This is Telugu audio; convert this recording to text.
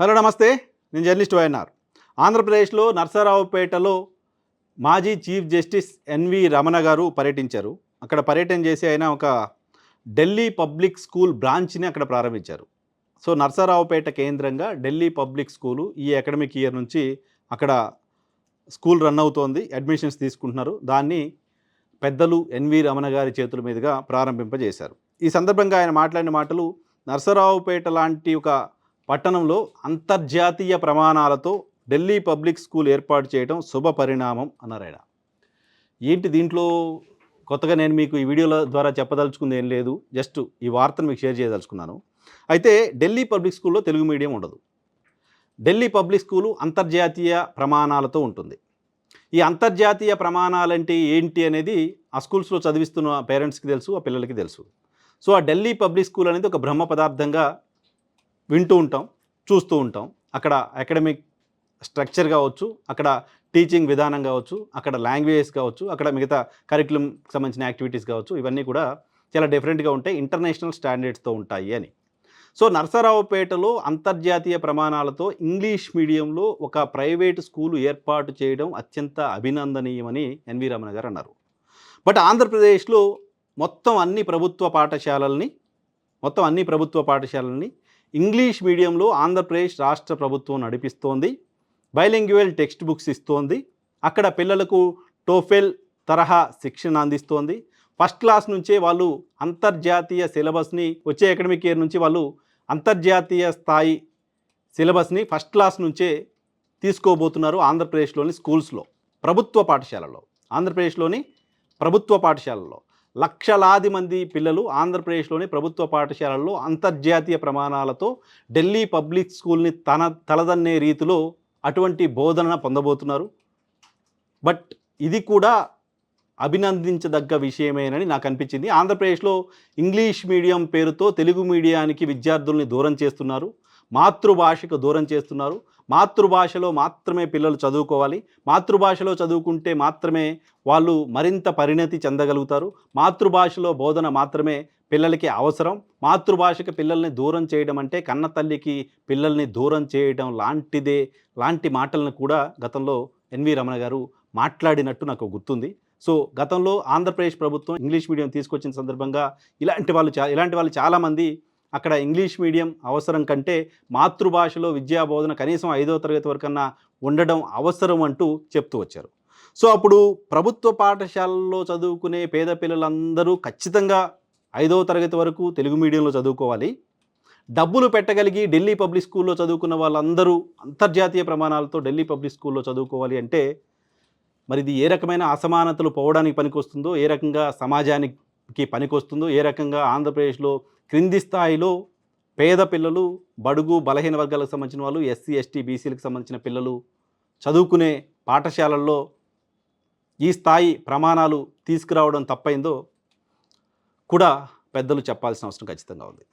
హలో నమస్తే. నేను జర్నలిస్ట్ వైఎన్ఆర్. ఆంధ్రప్రదేశ్లో నర్సరావుపేటలో మాజీ చీఫ్ జస్టిస్ ఎన్వి రమణ గారు పర్యటించారు. అక్కడ పర్యటన చేసి ఆయన ఒక ఢిల్లీ పబ్లిక్ స్కూల్ బ్రాంచ్ని అక్కడ ప్రారంభించారు. సో నర్సరావుపేట కేంద్రంగా ఢిల్లీ పబ్లిక్ స్కూలు ఈ అకాడమిక్ ఇయర్ నుంచి అక్కడ స్కూల్ రన్ అవుతోంది. అడ్మిషన్స్ తీసుకుంటున్నారు. దాన్ని పెద్దలు ఎన్వి రమణ గారి చేతుల మీదుగా ప్రారంభింపజేశారు. ఈ సందర్భంగా ఆయన మాట్లాడిన మాటలు నర్సరావుపేట లాంటి ఒక పట్టణంలో అంతర్జాతీయ ప్రమాణాలతో ఢిల్లీ పబ్లిక్ స్కూల్ ఏర్పాటు చేయడం శుభ పరిణామం అన్నారు ఆయన ఏంటి దీంట్లో కొత్తగా నేను మీకు ఈ వీడియోల ద్వారా చెప్పదలుచుకుంది ఏం లేదు జస్ట్ ఈ వార్తను మీకు షేర్ చేయదలుచుకున్నాను. అయితే ఢిల్లీ పబ్లిక్ స్కూల్లో తెలుగు మీడియం ఉండదు. ఢిల్లీ పబ్లిక్ స్కూలు అంతర్జాతీయ ప్రమాణాలతో ఉంటుంది. ఈ అంతర్జాతీయ ప్రమాణాలంటే ఏంటి అనేది ఆ స్కూల్స్లో చదివిస్తున్న పేరెంట్స్కి తెలుసు ఆ పిల్లలకి తెలుసు. సో ఆ ఢిల్లీ పబ్లిక్ స్కూల్ అనేది ఒక బ్రహ్మ పదార్థంగా వింటూ ఉంటాం చూస్తూ ఉంటాం. అక్కడ అకాడమిక్ స్ట్రక్చర్ కావచ్చు అక్కడ టీచింగ్ విధానం కావచ్చు అక్కడ లాంగ్వేజెస్ కావచ్చు అక్కడ మిగతా కరికులంకి సంబంధించిన యాక్టివిటీస్ కావచ్చు ఇవన్నీ కూడా చాలా డిఫరెంట్గా ఉంటాయి ఇంటర్నేషనల్ స్టాండర్డ్స్తో ఉంటాయి అని. సో నరసరావుపేటలో అంతర్జాతీయ ప్రమాణాలతో ఇంగ్లీష్ మీడియంలో ఒక ప్రైవేటు స్కూలు ఏర్పాటు చేయడం అత్యంత అభినందనీయమని ఎన్వి రమణ గారు అన్నారు. బట్ ఆంధ్రప్రదేశ్లో మొత్తం అన్ని ప్రభుత్వ పాఠశాలల్ని మొత్తం అన్ని ప్రభుత్వ పాఠశాలల్ని ఇంగ్లీష్ మీడియంలో ఆంధ్రప్రదేశ్ రాష్ట్ర ప్రభుత్వం నడిపిస్తోంది. బైలింగ్యువల్ టెక్స్ట్ బుక్స్ ఇస్తోంది. అక్కడ పిల్లలకు టోఫెల్ తరహా శిక్షణ అందిస్తోంది. ఫస్ట్ క్లాస్ నుంచే వాళ్ళు అంతర్జాతీయ సిలబస్ని వచ్చే అకాడమిక్ ఇయర్ నుంచి వాళ్ళు అంతర్జాతీయ స్థాయి సిలబస్ని ఫస్ట్ క్లాస్ నుంచే తీసుకోబోతున్నారు ఆంధ్రప్రదేశ్లోని స్కూల్స్లో ప్రభుత్వ పాఠశాలలో ఆంధ్రప్రదేశ్లోని ప్రభుత్వ పాఠశాలలో లక్షలాది మంది పిల్లలు ఆంధ్రప్రదేశ్లోని ప్రభుత్వ పాఠశాలల్లో అంతర్జాతీయ ప్రమాణాలతో ఢిల్లీ పబ్లిక్ స్కూల్ని తన తలదన్నే రీతిలో అటువంటి బోధన పొందబోతున్నారు. బట్ ఇది కూడా అభినందించదగ్గ విషయమేనని నాకు అనిపించింది. ఆంధ్రప్రదేశ్లో ఇంగ్లీష్ మీడియం పేరుతో తెలుగు మీడియానికి విద్యార్థుల్ని దూరం చేస్తున్నారు. మాతృభాషకు దూరం చేస్తున్నారు. మాతృభాషలో మాత్రమే పిల్లలు చదువుకోవాలి. మాతృభాషలో చదువుకుంటే మాత్రమే వాళ్ళు మరింత పరిణతి చెందగలుగుతారు. మాతృభాషలో బోధన మాత్రమే పిల్లలకి అవసరం. మాతృభాషకి పిల్లల్ని దూరం చేయడం అంటే కన్న తల్లికి పిల్లల్ని దూరం చేయడం లాంటిదే లాంటి మాటలను కూడా గతంలో ఎన్వి రమణ గారు మాట్లాడినట్టు నాకు గుర్తుంది. సో గతంలో ఆంధ్రప్రదేశ్ ప్రభుత్వం ఇంగ్లీష్ మీడియం తీసుకొచ్చిన సందర్భంగా ఇలాంటి వాళ్ళు చా ఇలాంటి వాళ్ళు చాలామంది అక్కడ ఇంగ్లీష్ మీడియం అవసరం కంటే మాతృభాషలో విద్యా బోధన కనీసం ఐదో తరగతి వరకన్నా ఉండడం అవసరం అంటూ చెప్తూ వచ్చారు. సో అప్పుడు ప్రభుత్వ పాఠశాలల్లో చదువుకునే పేద పిల్లలందరూ ఖచ్చితంగా ఐదవ తరగతి వరకు తెలుగు మీడియంలో చదువుకోవాలి. డబ్బులు పెట్టగలిగి ఢిల్లీ పబ్లిక్ స్కూల్లో చదువుకున్న వాళ్ళందరూ అంతర్జాతీయ ప్రమాణాలతో ఢిల్లీ పబ్లిక్ స్కూల్లో చదువుకోవాలి అంటే మరి ఇది ఏ రకమైన అసమానతలు పోవడానికి పనికొస్తుందో ఏ రకంగా సమాజానికి కి పనికొస్తుందో ఏ రకంగా ఆంధ్రప్రదేశ్లో క్రింది స్థాయిలో పేద పిల్లలు బడుగు బలహీన వర్గాలకు సంబంధించిన వాళ్ళు ఎస్సీ ఎస్టీ బీసీలకు సంబంధించిన పిల్లలు చదువుకునే పాఠశాలల్లో ఈ స్థాయి ప్రమాణాలు తీసుకురావడం తప్పైందో కూడా పెద్దలు చెప్పాల్సిన అవసరం ఖచ్చితంగా ఉంది.